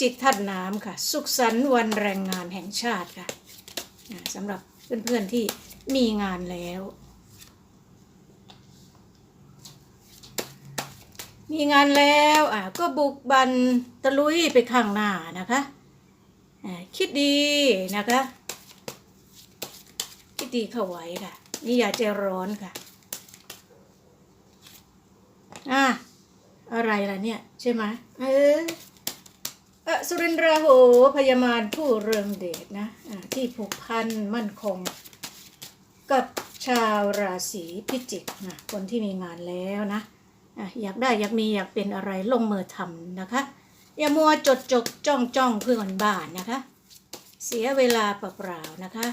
ราศีพิจิกธาตุน้ำค่ะ สุขสันต์วันแรงงานแห่งชาติค่ะสำหรับเพื่อนๆที่มีงานแล้ว มีงานแล้วอะก็บุกบันตะลุยไปข้างหน้านะคะคิดดีนะคะ คิดดีเข้าไว้ค่ะ นี่อย่าใจร้อนค่ะอะอะไรล่ะเนี่ย ใช่ไหมเออ สุรินทราโหพยามารผู้เรืองเดชนะที่ผูกพันมั่นคง กับชาวราศีพิจิกนะคนที่มีงานแล้วนะอะอยากได้อยากมีอยากเป็นอะไรลงมือทำนะคะ อย่ามัวจดจกจ้องจ้องเพื่อนบ้านนะคะ เสียเวลาเปล่าๆนะคะ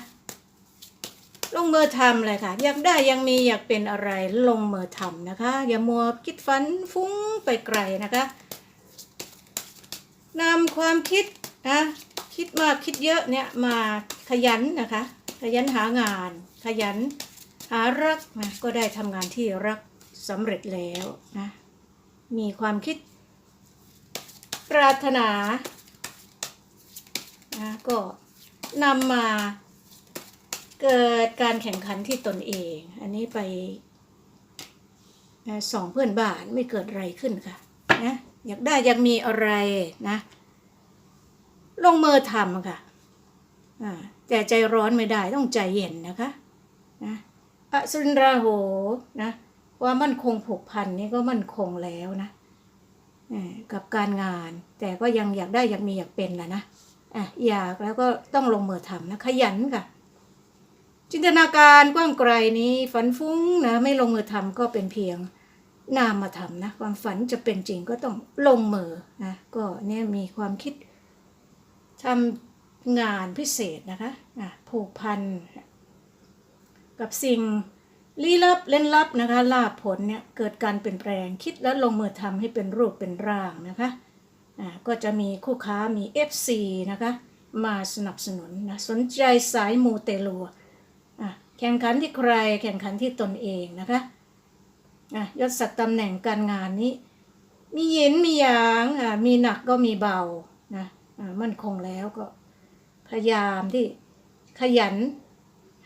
ลงมือทำเลยค่ะ อยากได้ยังมีอยากเป็นอะไรลงมือทำนะคะ อย่ามัวคิดฝันฟุ้งไปไกลนะคะ นำความคิดนะคิดมากคิดเยอะเนี่ยมาขยันนะคะ ขยันหางาน ขยันหารักนะก็ได้ทำงานที่รักสำเร็จแล้วนะมีความคิด ปรารถนานะก็นำมาเกิดการแข่งขันที่ตนเอง อันนี้ไปสองเพื่อนบ้านไม่เกิดอะไรขึ้นค่ะนะ อยากได้อยากมีอะไรนะ ลงมือทำค่ะอ่าแต่ใจร้อนไม่ได้ต้องใจเย็นนะคะนะอสุนทราโหนะว่ามั่นคงผูกพันนี่ก็มั่นคงแล้วนะกับการงาน แต่ก็ยังอยากได้อยากมีอยากเป็นนะนะอะอยากแล้วก็ต้องลงมือทำนะขยันค่ะ จินตนาการกว้างไกลนี้ฝันฟุ้งนะไม่ลงมือทำก็เป็นเพียง นามธรรมนะความฝันจะเป็นจริงก็ต้องลงมือนะก็เนี่ยมีความคิดทำงานพิเศษนะคะอะผูกพันกับสิ่งลี้ลับเล่นลับนะคะลาภผลเนี่ยเกิดการเปลี่ยนแปลงคิดแล้วลงมือทำให้เป็นรูปเป็นร่างนะคะอะก็จะมีคู่ค้ามี FC นะคะมาสนับสนุนนะสนใจสายมูเตลูอะแข่งขันที่ใครแข่งขันที่ตนเองนะคะ อะยศศักดิ์ตำแหน่งการงานนี้ มีหยินมีหยางอะมีหนักก็มีเบานะอะมั่นคงแล้วก็ พยายามที่ขยัน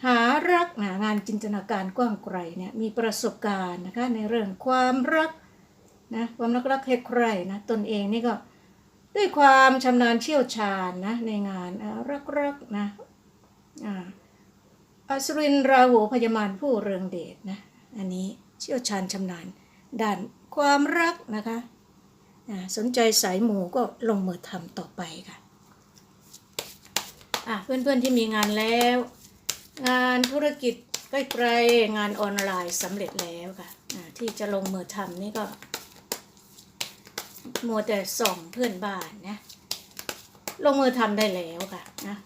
หารักนะงานจินตนาการกว้างไกลเนี่ยมีประสบการณ์นะคะในเรื่องความรักนะความรักรักใครๆนะตนเองนี่ก็ด้วยความชำนาญเชี่ยวชาญนะในงานรักๆนะอ่าอสุรินราหูพยามารผู้เรืองเดชนะอันนี้ เชี่ยวชาญชำนาญ ด้านความรักนะคะสนใจสายหมูก็ลงมือทำต่อไปค่ะะเพื่อนๆที่มีงานแล้ว งานธุรกิจใกล้ๆงานออนไลน์สำเร็จแล้วค่ะอ่าที่จะลงมือทำนี่ก็ มัวแต่ส่องเพื่อนบ้านนะลงมือทำได้แล้วค่ะนะ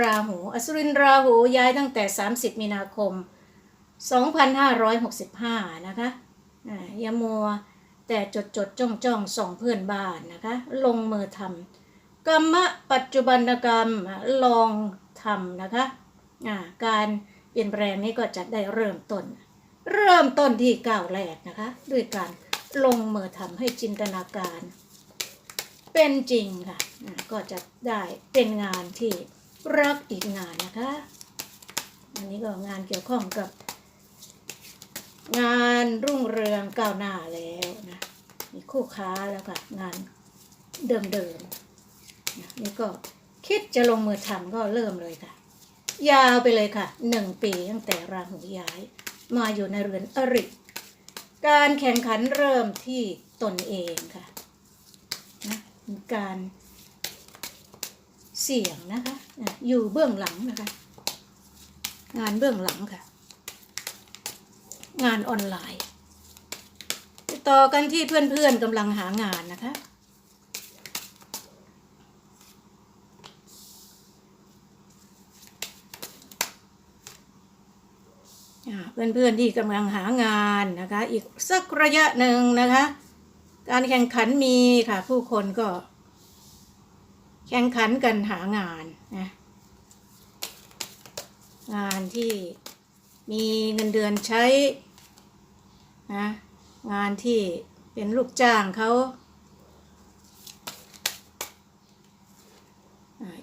ราหูอสุรินทร์ราหูย้ายตั้งแต่ 30 มีนาคม 2565 นะคะอ่าย่ามัวแต่จดจดจ้องจ้องส่องเพื่อนบ้านนะคะ ลงมือทำกรรมปัจจุบันกรรมลองทำนะคะอ่าการเปลี่ยนแปลงนี้ก็จะได้เริ่มต้น เริ่มต้นที่ก้าวแรกนะคะ ด้วยการลงมือทำให้จินตนาการ เป็นจริงค่ะอ่าก็จะได้เป็นงานที่รักอีกงานนะคะ อันนี้ก็งานเกี่ยวข้องกับ งานรุ่งเรืองก้าวหน้าแล้วนะมีคู่ค้าแล้วค่ะงานเดิมๆนะนี่ก็คิดจะลงมือทำก็เริ่มเลยค่ะ ยาวไปเลยค่ะหนึ่งปีตั้งแต่ราหูย้าย มาอยู่ในเรือนอริการแข่งขันเริ่มที่ตนเองค่ะนะการเสี่ยงนะคะ อยู่เบื้องหลังนะคะ งานเบื้องหลังค่ะ งานออนไลน์ ติดต่อกันที่เพื่อนๆกำลังหางานนะคะเพื่อนๆที่กำลังหางานนะคะ อีกสักระยะหนึ่งนะคะ การแข่งขันมีค่ะ ผู้คนก็ แข่งขันกันหางานนะงานที่ มีเงินเดือนใช้นะงานที่เป็นลูกจ้างเขา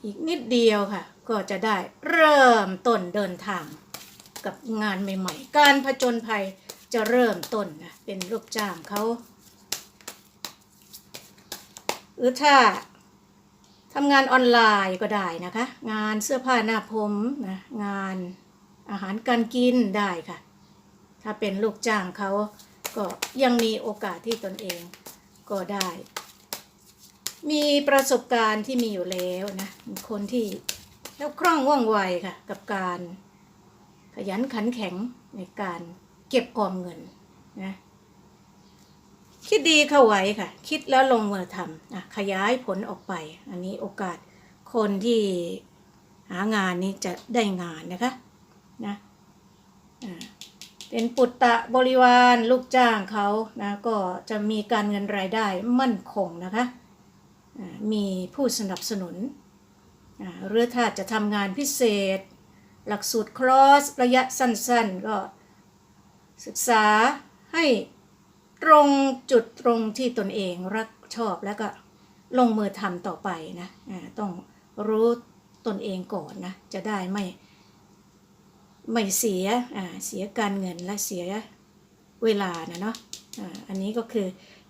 อีกนิดเดียวค่ะ ก็จะได้เริ่มต้นเดินทางกับงานใหม่ๆ การผจญภัยจะเริ่มต้นนะเป็นลูกจ้างเขาหรือถ้าทำงานออนไลน์ก็ได้นะคะ งานเสื้อผ้าหน้าผมนะงาน อาหารการกินได้ค่ะ ถ้าเป็นลูกจ้างเขาก็ยังมีโอกาสที่ตนเองก็ได้ มีประสบการณ์ที่มีอยู่แล้วนะ คนที่แล้วคล่องว่องไวค่ะ กับการขยันขันแข็งในการเก็บออมเงินนะคิดดีเข้าไว้ค่ะ คิดแล้วลงมือทำนะขยายผลออกไป อันนี้โอกาสคนที่หางานนี้จะได้งานนะคะ นะเป็นปุตตะบริวารลูกจ้างเขานะก็จะมีการเงินรายได้มั่นคงนะคะมีผู้สนับสนุนหรือถ้าจะทำงานพิเศษ หลักสูตรครอสระยะสั้นๆ ก็ศึกษาให้ตรงจุดตรงที่ตนเองรักชอบแล้วก็ลงมือทำต่อไปนะต้องรู้ตนเองก่อนนะจะได้ไม่ ไม่เสียอ่าเสียการเงินและเสียเวลานะเนาะอ่าอันนี้ก็คือ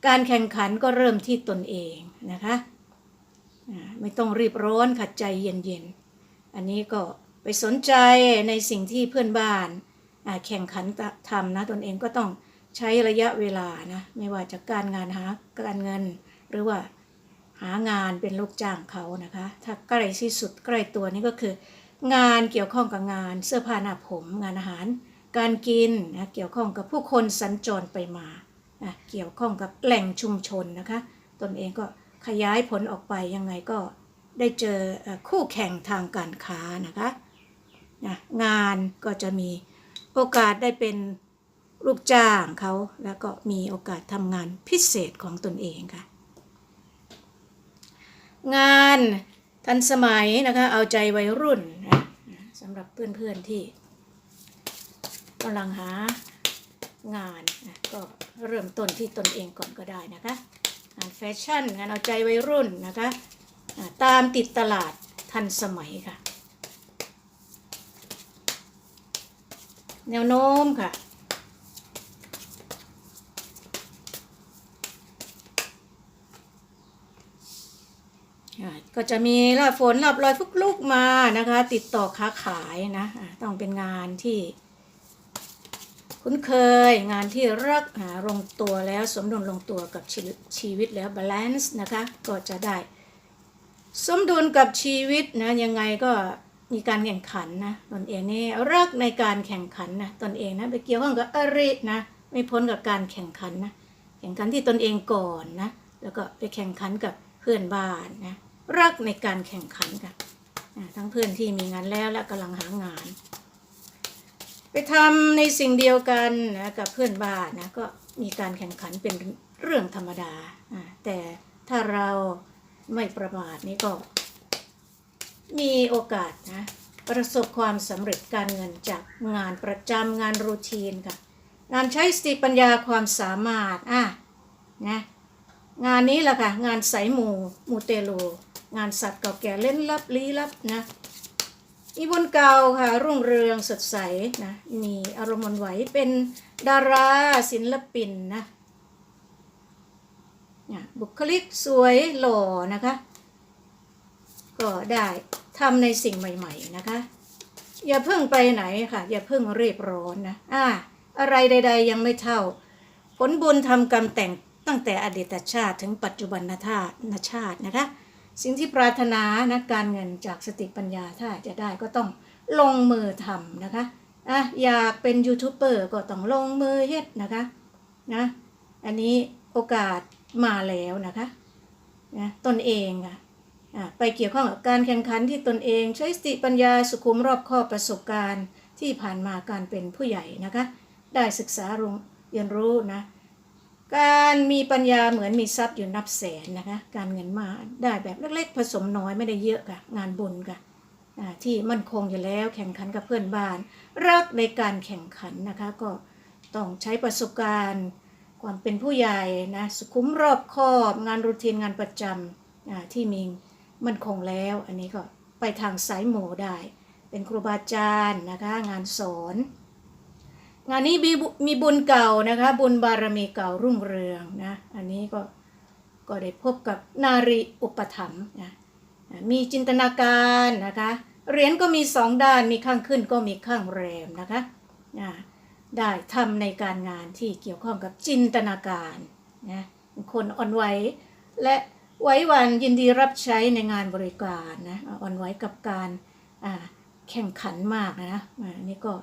การแข่งขันก็เริ่มที่ตนเองนะคะอ่าไม่ต้องรีบร้อนขัดใจเย็นๆ อันนี้ก็ไปสนใจในสิ่งที่เพื่อนบ้านอ่าแข่งขันทำนะตนเองก็ต้องใช้ระยะเวลานะไม่ว่าจะการงานหาการเงินหรือว่าหางานเป็นลูกจ้างเขานะคะ ถ้าใกล้ที่สุดใกล้ตัวนี่ก็คือ งานเกี่ยวข้องกับงานเสื้อผ้าหน้าผมงานอาหาร การกินนะเกี่ยวข้องกับผู้คนสัญจรไปมาอะเกี่ยวข้องกับแหล่งชุมชนนะคะ ตนเองก็ขยายผลออกไปยังไงก็ได้เจอเอ่อคู่แข่งทางการค้านะคะนะงานก็จะมีโอกาสได้เป็นลูกจ้างเขาแล้วก็มีโอกาสทำงานพิเศษของตนเองค่ะ งาน ทันสมัยนะคะเอาใจวัยรุ่นนะสำหรับเพื่อนๆที่กำลังหางานนะก็เริ่มต้นที่ตนเองก่อนก็ได้นะคะงานแฟชั่นงานเอาใจวัยรุ่นนะคะตามติดตลาดทันสมัยค่ะ แนวโน้มค่ะ อ่า ก็จะมีรอบฝนรอบลอยฟุกลุกมานะคะ ติดต่อค้าขายนะต้องเป็นงานที่ คุ้นเคยงานที่รักหาลงตัวแล้วสมดุลลงตัวกับชีวิตชีวิตแล้วบาลานซ์นะคะ ก็จะได้ สมดุลกับชีวิตนะยังไงก็มีการแข่งขันนะตนเองนี่รักในการแข่งขันนะตนเองนะไปเกี่ยวข้องกับอรินะไม่พ้นกับการแข่งขันนะแข่งขันที่ตนเองก่อนนะแล้วก็ไปแข่งขันกับเพื่อนบ้านนะ รักในการแข่งขันค่ะอ่าทั้งเพื่อนที่มีงานแล้วและกำลังหางาน ไปทำในสิ่งเดียวกันนะกับเพื่อนบ้านนะก็มีการแข่งขันเป็นเรื่องธรรมดาอ่าแต่ถ้าเราไม่ประมาทนี่ก็มีโอกาสนะประสบความสำเร็จการเงินจากงานประจำงานรูทีนค่ะงานใช้สติปัญญาความสามารถอะนะงานนี้แหละค่ะ งานสายมูมูเตลู งานสัตว์เก่าแก่เล่นลับลี้ลับนะมีบุญเก่าค่ะ รุ่งเรืองสดใสนะมีอารมณ์ไหวเป็นดาราศิลปินนะบุคลิกสวยหล่อนะคะ ก็ได้ทำในสิ่งใหม่ ๆนะคะ อย่าเพิ่งไปไหนค่ะ อย่าเพิ่งรีบร้อนนะอ่าอะไรใด ๆ ยังไม่เท่า ผลบุญทำกรรมแต่งตั้งแต่อดีตชาติถึงปัจจุบันชาติชาตินะคะ สิ่งที่ปรารถนานะการเงินจากสติปัญญาถ้าจะได้ก็ต้องลงมือทำนะคะอะอยากเป็นยูทูบเบอร์ก็ต้องลงมือเฮ็ดนะคะนะอันนี้โอกาสมาแล้วนะคะนะตนเองอะไปเกี่ยวข้องกับการแข่งขันที่ตนเองใช้สติปัญญาสุขุมรอบคอบประสบการณ์ที่ผ่านมาการเป็นผู้ใหญ่นะคะ ได้ศึกษาเรียนรู้นะ การมีปัญญาเหมือนมีทรัพย์อยู่นับแสนนะคะ การเงินมาได้แบบเล็กๆ ผสมน้อยไม่ได้เยอะค่ะ งานบุญค่ะที่มั่นคงอยู่แล้วแข่งขันกับเพื่อนบ้าน รักในการแข่งขันนะคะ ก็ต้องใช้ประสบการณ์ ความเป็นผู้ใหญ่นะสุขุมรอบคอบ งานรูทีนงานประจำอ่าที่มีมันคงแล้ว อันนี้ก็ไปทางสายหมูได้ เป็นครูบาอาจารย์นะคะ งานสอน งานนี้มีบุมีบุญเก่านะคะ บุญบารมีเก่ารุ่งเรืองนะ อันนี้ก็ก็ได้พบกับนารีอุปถัมภ์นะมีจินตนาการนะคะ เหรียญก็มีสองด้านมีข้างขึ้นก็มีข้างแรมนะคะได้ทำในการงานที่เกี่ยวข้องกับจินตนาการนะคนอ่อนไหวและไหว้วันยินดีรับใช้ในงานบริการนะอ่อนไหวกับการแข่งขันมากนะอ่านี่ก็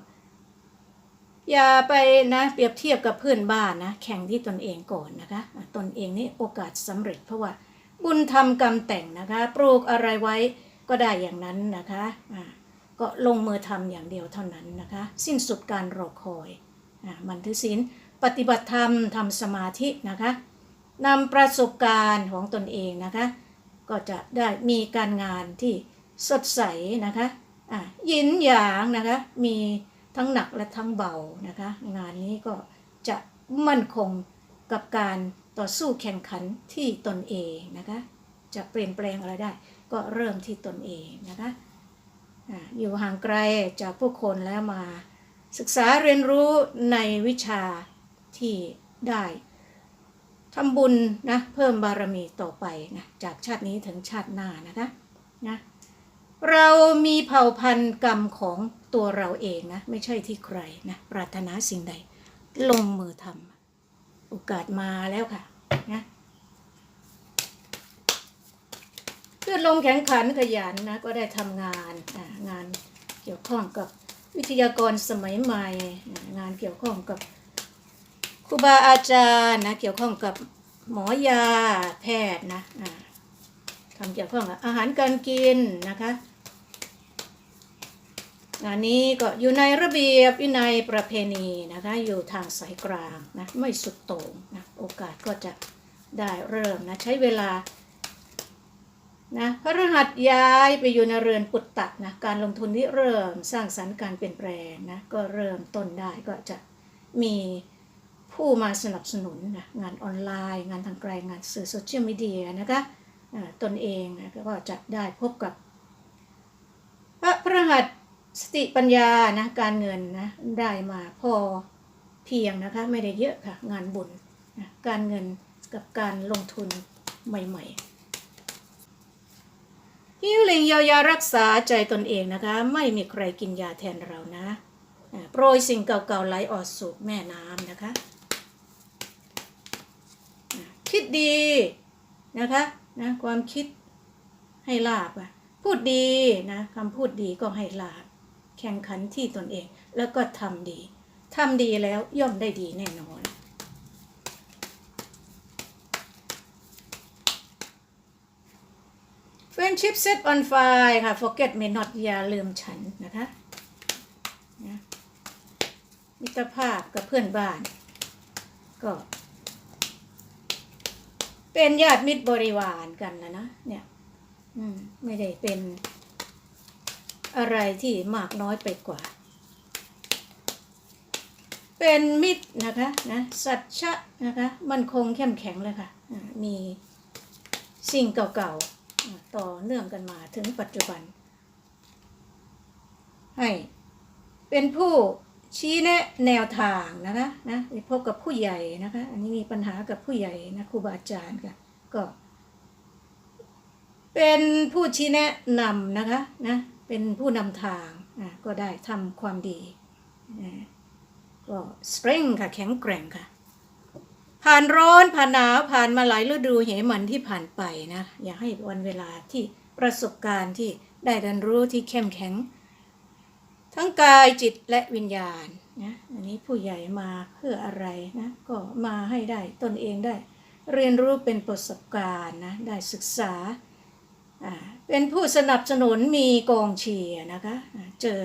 อย่าไปนะเปรียบเทียบกับเพื่อนบ้านนะแข่งที่ตนเองก่อนนะคะ ตนเองนี่โอกาสสำเร็จเพราะว่าบุญทำกรรมแต่งนะคะ ปลูกอะไรไว้ก็ได้อย่างนั้นนะคะะก็ลงมือทำอย่างเดียวเท่านั้นนะคะ สิ้นสุดการรอคอยอมันถือศีลปฏิบัติธรรมทำสมาธินะคะนำประสบการณ์ของตนเองนะคะ ก็จะได้มีการงานที่สดใสนะคะะยินหยางนะคะมี ทั้งหนักและทั้งเบานะคะ งานนี้ก็จะมั่นคงกับการต่อสู้แข่งขันที่ตนเองนะคะ จะเปลี่ยนแปลงอะไรได้ ก็เริ่มที่ตนเองนะคะอยู่ห่างไกลจากผู้คนแล้วมา ศึกษาเรียนรู้ในวิชาที่ได้ทำบุญนะเพิ่มบารมีต่อไปนะจากชาตินี้ถึงชาติหน้านะคะนะเรามีเผ่าพันธุ์กรรมของ ตัวเราเองนะ ไม่ใช่ที่ใครนะ ปรารถนาสิ่งใด ลงมือทำโอกาสมาแล้วค่ะนะเพื่อลงแข่งขันขยันนะ ก็ได้ทำงานงานเกี่ยวข้องกับวิทยากรสมัยใหม่ งานเกี่ยวข้องกับครูบาอาจารย์นะ เกี่ยวข้องกับหมอยาแพทย์นะทำเกี่ยวข้องกับอาหารการกินนะคะ งานนี้ก็อยู่ในระเบียบวินัยประเพณีนะคะอยู่ทางสายกลางนะไม่สุดโต่งนะโอกาสก็จะได้เริ่มนะใช้เวลานะพระรหัสย้ายไปอยู่ในเรือนปุตตะนะการลงทุนที่เริ่มสร้างสรรค์การเปลี่ยนแปลงนะก็เริ่มต้นได้ก็จะมีผู้มาสนับสนุนนะงานออนไลน์ งานทางไกลงานสื่อโซเชียลมีเดียนะคะตนเองนะก็จะได้พบกับพระพระหัส สติปัญญานะการเงินนะได้มาพอเพียงนะคะไม่ได้เยอะค่ะ งานบุญนะการเงินกับการลงทุนใหม่ๆฮิวลิงเยียวยารักษาใจตนเองนะคะ ไม่มีใครกินยาแทนเรานะโปรยสิ่งเก่าๆไหลออกสู่แม่น้ำนะคะ คิดดีนะคะนะความคิดให้ลาบอะพูดดีนะคำพูดดีก็ให้ลาบ แข่งขันที่ตนเอง แล้วก็ทำดีทำดีแล้วย่อมได้ดีแน่นอน Friendship set on fire ค่ะ forget me not อย่าลืมฉันนะคะนะมิตรภาพกับเพื่อนบ้าน ก็ เป็นญาติมิตรบริวารกันนะนะเนี่ยไม่ได้เป็น อะไรที่มากน้อยไปกว่า เป็นมิตรนะคะนะสัจชะนะคะมันคงเข้มแข็งเลยค่ะ มีสิ่งเก่าๆ ต่อเนื่องกันมาถึงปัจจุบัน ให้เป็นผู้ชี้แนะแนวทางนะคะนะไปพบกับผู้ใหญ่นะคะ อันนี้มีปัญหากับผู้ใหญ่นะครูบาอาจารย์ค่ะก็ เป็นผู้ชี้แนะนำนะคะนะ เป็นผู้นำทางอะก็ได้ทำความดี ก็สปริงค่ะ แข็งแกร่งค่ะ ผ่านร้อนผ่านหนาวผ่านมาหลายฤดูเหมันที่ผ่านไปนะ อย่าให้วันเวลาที่ประสบการณ์ที่ได้เรียนรู้ที่เข้มแข็ง ทั้งกายจิตและวิญญาณนะอันนี้ผู้ใหญ่มาเพื่ออะไรนะก็มาให้ได้ตนเองได้ เรียนรู้เป็นประสบการณ์นะได้ศึกษา เป็นผู้สนับสนุนมีกองเชียร์นะคะ เจอ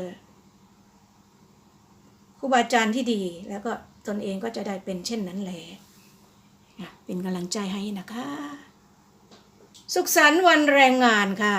ครูบาอาจารย์ที่ดี แล้วก็ตนเองก็จะได้เป็นเช่นนั้นแหละเป็นกำลังใจให้นะคะ สุขสันต์วันแรงงานค่ะ